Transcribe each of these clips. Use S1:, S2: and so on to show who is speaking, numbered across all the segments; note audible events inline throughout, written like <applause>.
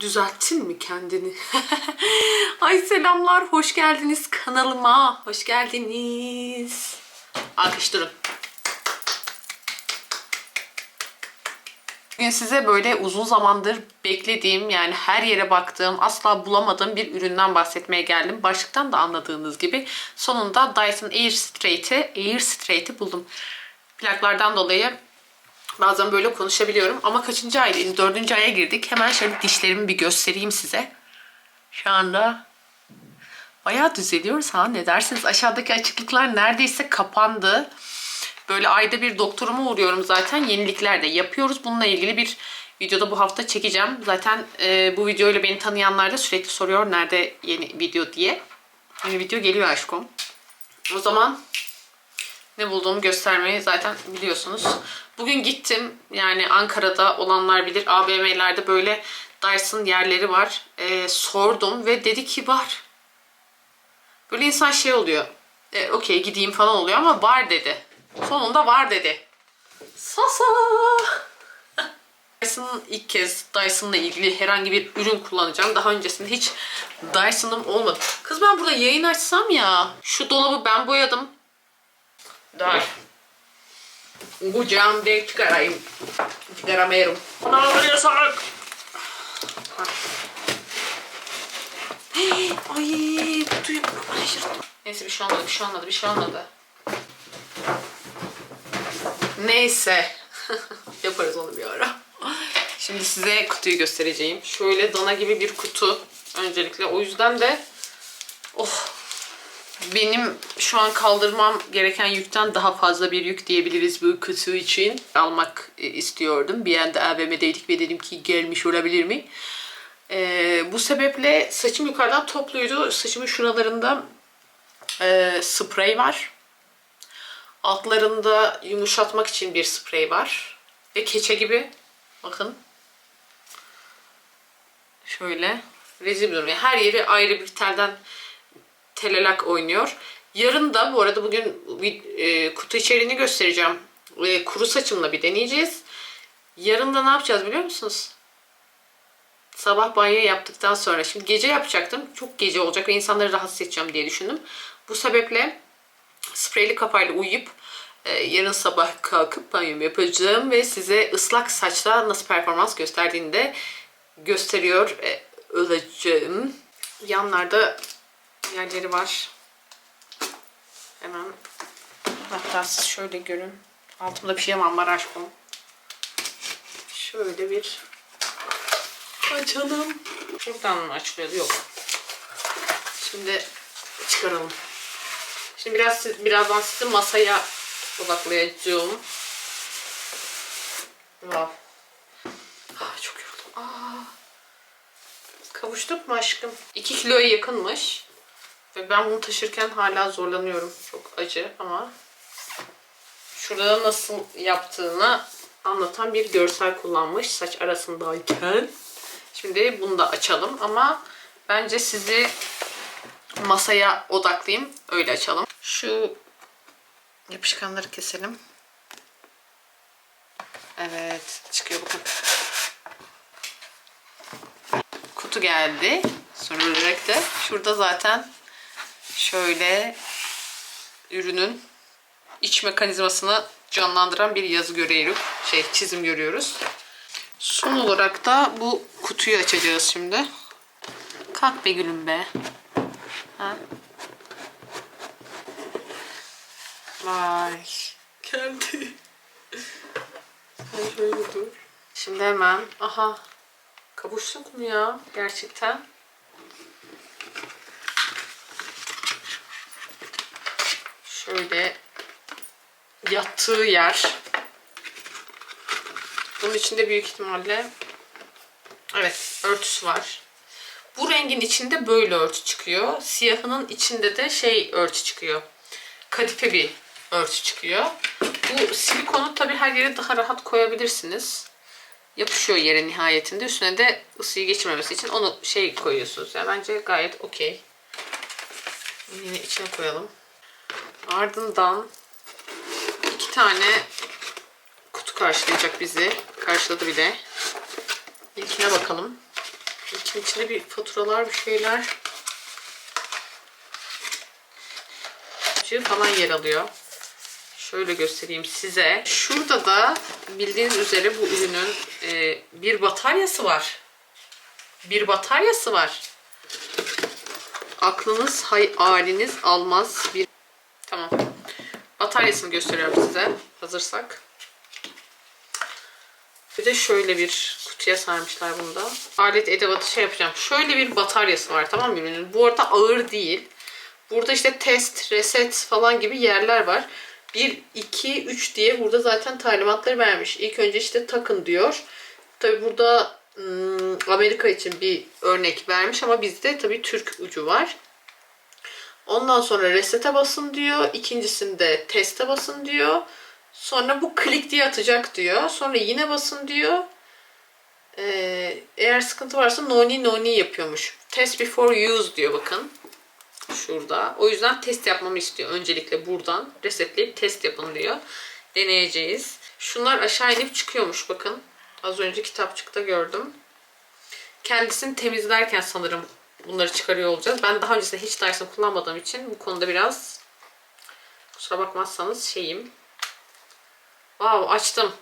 S1: Düzelttin mi kendini? <laughs> Ay selamlar, hoş geldiniz kanalıma. Hoş geldiniz. Alkış durun. Bugün size böyle uzun zamandır beklediğim yani her yere baktığım asla bulamadığım bir üründen bahsetmeye geldim. Başlıktan da anladığınız gibi sonunda Dyson Air Straight'i Air Straight'i buldum. Plaklardan dolayı bazen böyle konuşabiliyorum ama kaçıncı aydayız? Dördüncü aya girdik. Hemen şöyle dişlerimi bir göstereyim size. Şu anda bayağı düzeliyoruz ha ne dersiniz? Aşağıdaki açıklıklar neredeyse kapandı. Böyle ayda bir doktoruma uğruyorum zaten. Yenilikler de yapıyoruz. Bununla ilgili bir videoda bu hafta çekeceğim. Zaten e, bu videoyla beni tanıyanlar da sürekli soruyor nerede yeni video diye. Yeni video geliyor aşkım. O zaman ne bulduğumu göstermeyi zaten biliyorsunuz. Bugün gittim. Yani Ankara'da olanlar bilir. AVM'lerde böyle Dyson yerleri var. E, sordum ve dedi ki var. Böyle insan şey oluyor. E, Okey gideyim falan oluyor ama var dedi. Sonunda var dedi. Sasa. <laughs> Dyson'ın ilk kez Dyson'la ilgili herhangi bir ürün kullanacağım. Daha öncesinde hiç Dyson'ım olmadı. Kız ben burada yayın açsam ya. Şu dolabı ben boyadım. Dur. Kucağım diye çıkarayım. Çıkaramıyorum. Ne yapıyorsak? Ay kutuyu şaşırttım. Neyse bir şey olmadı, bir şey olmadı, bir şey olmadı. Neyse. <laughs> Yaparız onu bir ara. Şimdi size kutuyu göstereceğim. Şöyle dana gibi bir kutu. Öncelikle o yüzden de benim şu an kaldırmam gereken yükten daha fazla bir yük diyebiliriz bu kutu için. Almak e, istiyordum. Bir anda AVM'deydik ve dedim ki gelmiş olabilir mi? Ee, bu sebeple saçım yukarıdan topluydu. Saçımın şuralarında e, sprey var. Altlarında yumuşatmak için bir sprey var. Ve keçe gibi. Bakın. Şöyle. Rezil durum. Her yeri ayrı bir telden telelak oynuyor. Yarın da bu arada bugün bir, e, kutu içeriğini göstereceğim. E, kuru saçımla bir deneyeceğiz. Yarın da ne yapacağız biliyor musunuz? Sabah banyo yaptıktan sonra. Şimdi gece yapacaktım. Çok gece olacak ve insanları rahatsız edeceğim diye düşündüm. Bu sebeple spreyli kafayla uyuyup e, yarın sabah kalkıp banyomu yapacağım ve size ıslak saçla nasıl performans gösterdiğini de gösteriyor e, olacağım. Yanlarda yerleri var. Hemen hatta siz şöyle görün. Altımda bir şey var aşkım. Şöyle bir açalım. Şuradan mı açılıyordu? Yok. Şimdi çıkaralım. Şimdi biraz birazdan sizi masaya odaklayacağım. Wow. Ah, çok yoruldum. Aa. Kavuştuk mu aşkım? 2 kiloya yakınmış. Ve ben bunu taşırken hala zorlanıyorum. Çok acı ama şurada nasıl yaptığını anlatan bir görsel kullanmış saç arasındayken. Şimdi bunu da açalım ama bence sizi masaya odaklayayım. Öyle açalım. Şu yapışkanları keselim. Evet. Çıkıyor bakın. Kutu geldi. Sonra olarak da şurada zaten şöyle ürünün iç mekanizmasını canlandıran bir yazı görüyoruz. Şey çizim görüyoruz. Son olarak da bu kutuyu açacağız şimdi. Kalk be gülüm be. Ha? Vay. Geldi. Sen şöyle dur. Şimdi hemen. Aha. Kavuştuk mu ya? Gerçekten. Şöyle yattığı yer. Bunun içinde büyük ihtimalle evet örtüsü var. Bu rengin içinde böyle örtü çıkıyor. Siyahının içinde de şey örtü çıkıyor. Kadife bir örtü çıkıyor. Bu silikonu tabii her yere daha rahat koyabilirsiniz. Yapışıyor yere nihayetinde. Üstüne de ısıyı geçirmemesi için onu şey koyuyorsunuz. Yani bence gayet okey. Yine içine koyalım. Ardından iki tane kutu karşılayacak bizi. Karşıladı bile. İlkine bakalım. İçin içinde bir faturalar, bir şeyler. Falan yer alıyor. Şöyle göstereyim size. Şurada da bildiğiniz üzere bu ürünün e, bir bataryası var. Bir bataryası var. Aklınız hayaliniz almaz bir... Tamam. Bataryasını gösteriyorum size. Hazırsak. Bir de şöyle bir kutuya sarmışlar bunda. Alet edevatı şey yapacağım. Şöyle bir bataryası var tamam mı ürünün? Bu arada ağır değil. Burada işte test, reset falan gibi yerler var. 1, 2, 3 diye burada zaten talimatları vermiş. İlk önce işte takın diyor. Tabi burada ım, Amerika için bir örnek vermiş ama bizde tabi Türk ucu var. Ondan sonra resete basın diyor. İkincisinde teste basın diyor. Sonra bu klik diye atacak diyor. Sonra yine basın diyor. Ee, eğer sıkıntı varsa noni noni yapıyormuş. Test before use diyor bakın. Şurada. O yüzden test yapmamı istiyor. Öncelikle buradan resetleyip test yapın diyor. Deneyeceğiz. Şunlar aşağı inip çıkıyormuş bakın. Az önce kitapçıkta gördüm. Kendisini temizlerken sanırım bunları çıkarıyor olacağız. Ben daha öncesinde hiç Dyson kullanmadığım için bu konuda biraz kusura bakmazsanız şeyim. Wow açtım.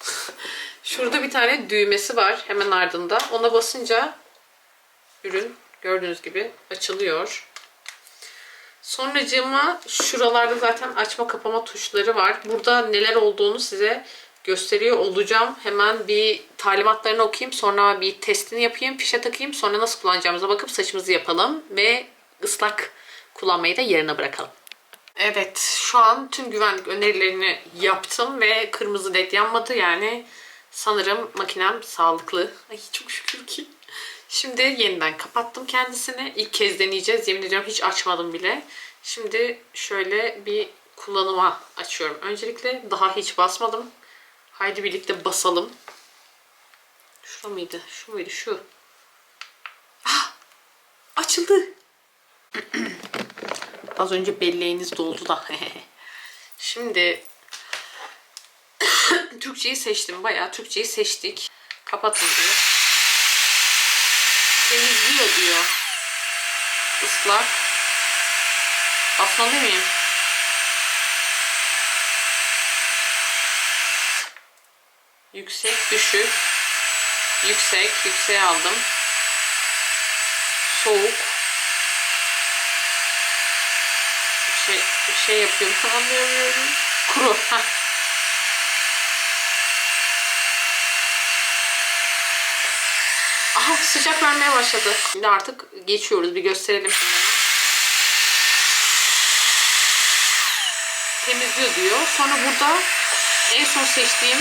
S1: <laughs> Şurada bir tane düğmesi var hemen ardında. Ona basınca ürün gördüğünüz gibi açılıyor. Sonracığıma şuralarda zaten açma kapama tuşları var. Burada neler olduğunu size gösteriyor olacağım. Hemen bir talimatlarını okuyayım. Sonra bir testini yapayım. Fişe takayım. Sonra nasıl kullanacağımıza bakıp saçımızı yapalım. Ve ıslak kullanmayı da yerine bırakalım. Evet şu an tüm güvenlik önerilerini yaptım ve kırmızı led yanmadı. Yani sanırım makinem sağlıklı. Ay çok şükür ki. Şimdi yeniden kapattım kendisini. İlk kez deneyeceğiz. Yemin ediyorum hiç açmadım bile. Şimdi şöyle bir kullanıma açıyorum. Öncelikle daha hiç basmadım. Haydi birlikte basalım. Şu mıydı? Şu muydu? Şu. Ah! Açıldı. <clears throat> Az önce belleğiniz doldu da. <laughs> Şimdi <clears throat> Türkçeyi seçtim. Bayağı Türkçeyi seçtik. Kapatın diyor. Temizliyor diyor. Islak. Basmalı mıyım? Yüksek, düşük. Yüksek, yükseğe aldım. Soğuk. Şey, şey yapıyorum. <laughs> Anlayamıyorum. Kuru. <laughs> Aha sıcak vermeye başladı. Şimdi artık geçiyoruz. Bir gösterelim şimdi. Temizliyor diyor. Sonra burada en son seçtiğim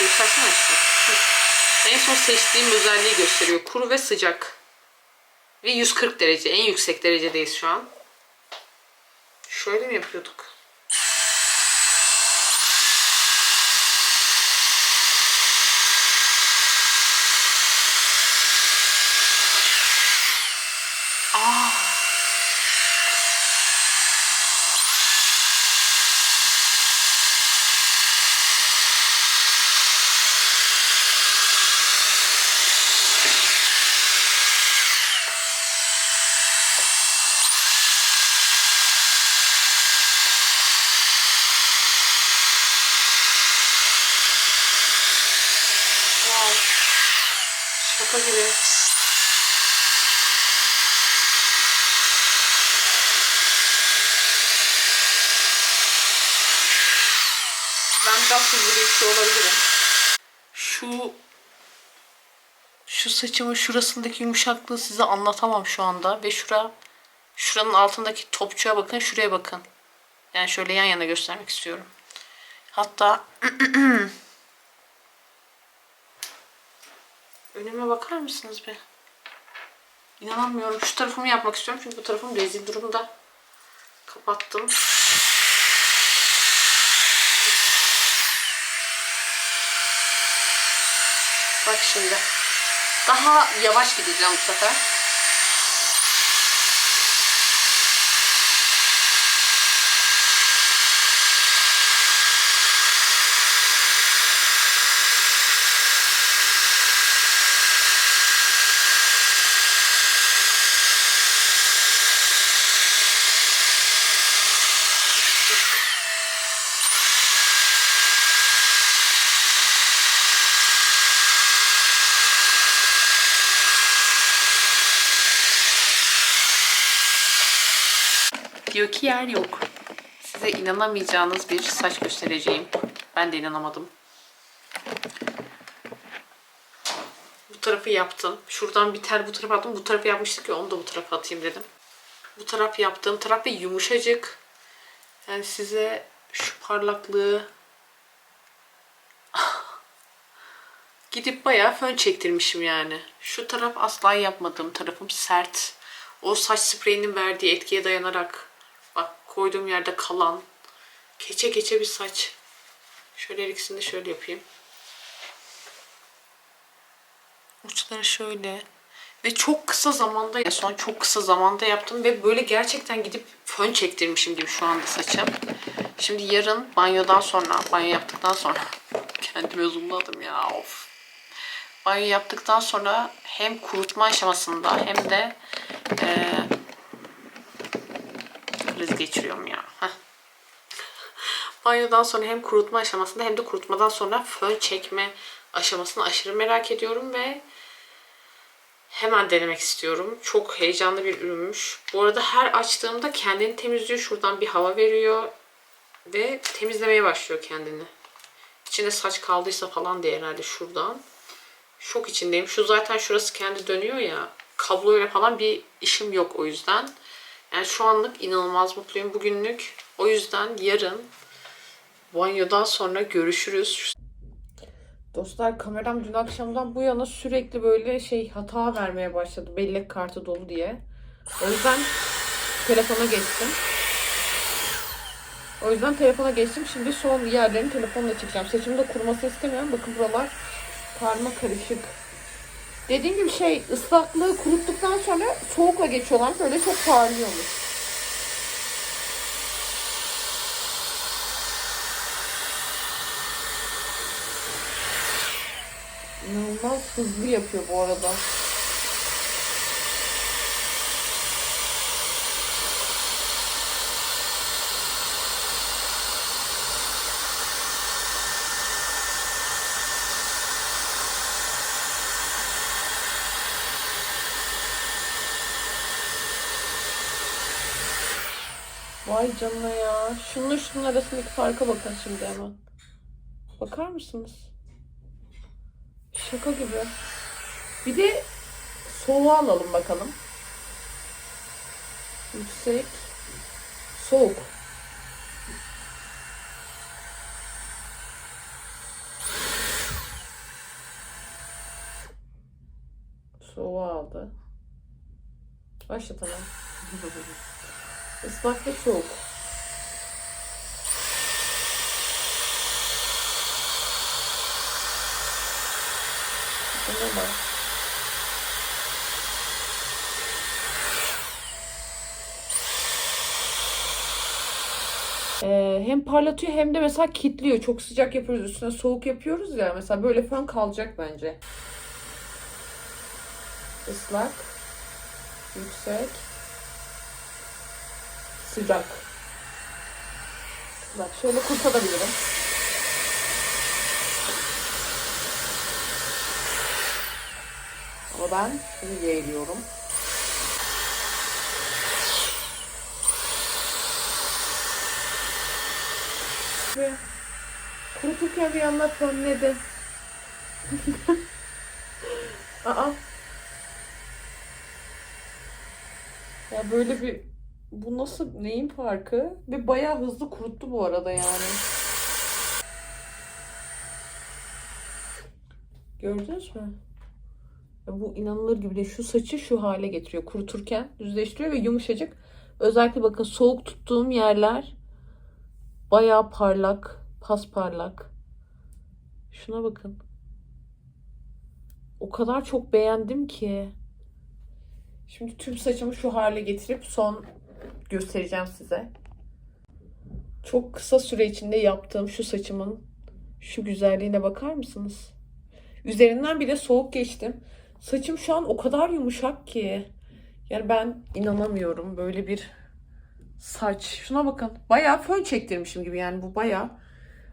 S1: göstersene işte. Hı. En son seçtiğim özelliği gösteriyor. Kuru ve sıcak. Ve 140 derece. En yüksek derecedeyiz şu an. Şöyle mi yapıyorduk? Aa. Wow. Şaka gibi. Ben biraz hızlı olabilirim. Şu şu saçımın şurasındaki yumuşaklığı size anlatamam şu anda ve şura şuranın altındaki topçuğa bakın, şuraya bakın. Yani şöyle yan yana göstermek istiyorum. Hatta <clears throat> önüme bakar mısınız be? İnanamıyorum. Şu tarafımı yapmak istiyorum çünkü bu tarafım rezil durumda. Kapattım. Bak şimdi. Daha yavaş gideceğim bu sefer. Diyor ki yer yok. Size inanamayacağınız bir saç göstereceğim. Ben de inanamadım. Bu tarafı yaptım. Şuradan bir tel bu tarafa attım. Bu tarafı yapmıştık ya onu da bu tarafa atayım dedim. Bu taraf yaptığım taraf ve yumuşacık. Yani size şu parlaklığı <laughs> gidip bayağı fön çektirmişim yani. Şu taraf asla yapmadığım tarafım sert. O saç spreyinin verdiği etkiye dayanarak koyduğum yerde kalan keçe keçe bir saç. Şöyle ikisini de şöyle yapayım. Uçları şöyle. Ve çok kısa zamanda, en son çok kısa zamanda yaptım ve böyle gerçekten gidip fön çektirmişim gibi şu anda saçım. Şimdi yarın banyodan sonra, banyo yaptıktan sonra <laughs> kendime zoomladım ya of. Banyo yaptıktan sonra hem kurutma aşamasında hem de eee kriz geçiriyorum ya. Banyodan sonra hem kurutma aşamasında hem de kurutmadan sonra fön çekme aşamasını aşırı merak ediyorum ve hemen denemek istiyorum. Çok heyecanlı bir ürünmüş. Bu arada her açtığımda kendini temizliyor. Şuradan bir hava veriyor ve temizlemeye başlıyor kendini. İçinde saç kaldıysa falan diye herhalde şuradan. Şok içindeyim. Şu zaten şurası kendi dönüyor ya. Kabloyla falan bir işim yok o yüzden. Yani şu anlık inanılmaz mutluyum bugünlük. O yüzden yarın banyodan sonra görüşürüz. Dostlar kameram dün akşamdan bu yana sürekli böyle şey hata vermeye başladı. Bellek kartı dolu diye. O yüzden telefona geçtim. O yüzden telefona geçtim. Şimdi son yerlerini telefonla çekeceğim. Saçımı da kurumasını istemiyorum. Bakın buralar karma karışık. Dediğim gibi şey ıslaklığı kuruttuktan sonra soğukla geçiyorlar. Böyle çok parlıyormuş. İnanılmaz hızlı yapıyor bu arada. Vay canına ya. Şununla şunun arasındaki farka bakın şimdi hemen. Bakar mısınız? Şaka gibi. Bir de soğuğa alalım bakalım. Yüksek. Soğuk. Soğuğa aldı. Başlatalım. <laughs> Islak ve soğuk. Buna. Ee, hem parlatıyor hem de mesela kitliyor. Çok sıcak yapıyoruz üstüne soğuk yapıyoruz ya. Mesela böyle fön kalacak bence. Islak. Yüksek. Sıcak. Bak şöyle kurtarabilirim. Ama ben şunu yeğliyorum. Ve kuruturken bir anda fönledi. <laughs> Aa. Ya böyle bir bu nasıl neyin farkı? Ve bayağı hızlı kuruttu bu arada yani. Gördünüz mü? Bu inanılır gibi değil. Şu saçı şu hale getiriyor. Kuruturken düzleştiriyor ve yumuşacık. Özellikle bakın soğuk tuttuğum yerler bayağı parlak, pasparlak. Şuna bakın. O kadar çok beğendim ki. Şimdi tüm saçımı şu hale getirip son göstereceğim size. Çok kısa süre içinde yaptığım şu saçımın şu güzelliğine bakar mısınız? Üzerinden bile soğuk geçtim. Saçım şu an o kadar yumuşak ki. Yani ben inanamıyorum böyle bir saç. Şuna bakın. Bayağı fön çektirmişim gibi yani bu bayağı.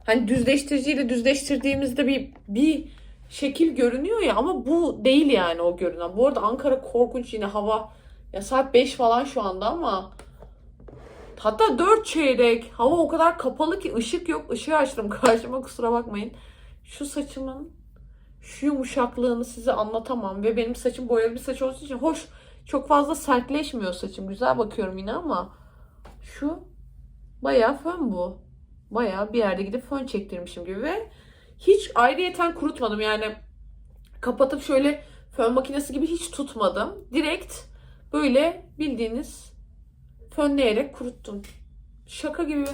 S1: Hani düzleştiriciyle düzleştirdiğimizde bir bir şekil görünüyor ya ama bu değil yani o görünen. Bu arada Ankara korkunç yine hava. Ya saat 5 falan şu anda ama
S2: Hatta 4 çeyrek. Hava o kadar kapalı ki ışık yok. Işığı açtım <laughs> karşıma kusura bakmayın. Şu saçımın şu yumuşaklığını size anlatamam. Ve benim saçım boyalı bir saç olduğu için hoş. Çok fazla sertleşmiyor saçım. Güzel bakıyorum yine ama şu bayağı fön bu. Bayağı bir yerde gidip fön çektirmişim gibi ve hiç ayrıyeten kurutmadım. Yani kapatıp şöyle fön makinesi gibi hiç tutmadım. Direkt böyle bildiğiniz fönleyerek kuruttum. Şaka gibi.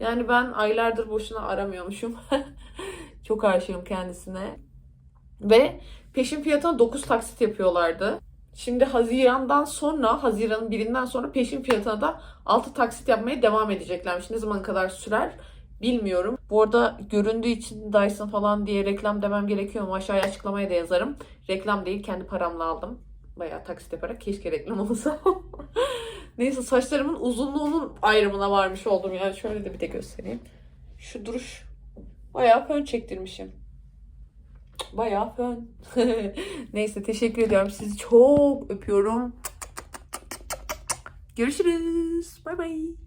S2: Yani ben aylardır boşuna aramıyormuşum. <laughs> Çok aşığım kendisine. Ve peşin fiyatına 9 taksit yapıyorlardı. Şimdi Haziran'dan sonra, Haziran'ın birinden sonra peşin fiyatına da 6 taksit yapmaya devam edeceklermiş. Ne zaman kadar sürer bilmiyorum. Bu arada göründüğü için Dyson falan diye reklam demem gerekiyor mu? Aşağıya açıklamaya da yazarım. Reklam değil, kendi paramla aldım. Bayağı taksit yaparak keşke reklam olsa. <laughs> Neyse saçlarımın uzunluğunun ayrımına varmış oldum. Yani şöyle de bir de göstereyim. Şu duruş bayağı fön çektirmişim. Bayağı fön. <laughs> Neyse teşekkür ediyorum. Sizi çok öpüyorum. Görüşürüz. Bay bay.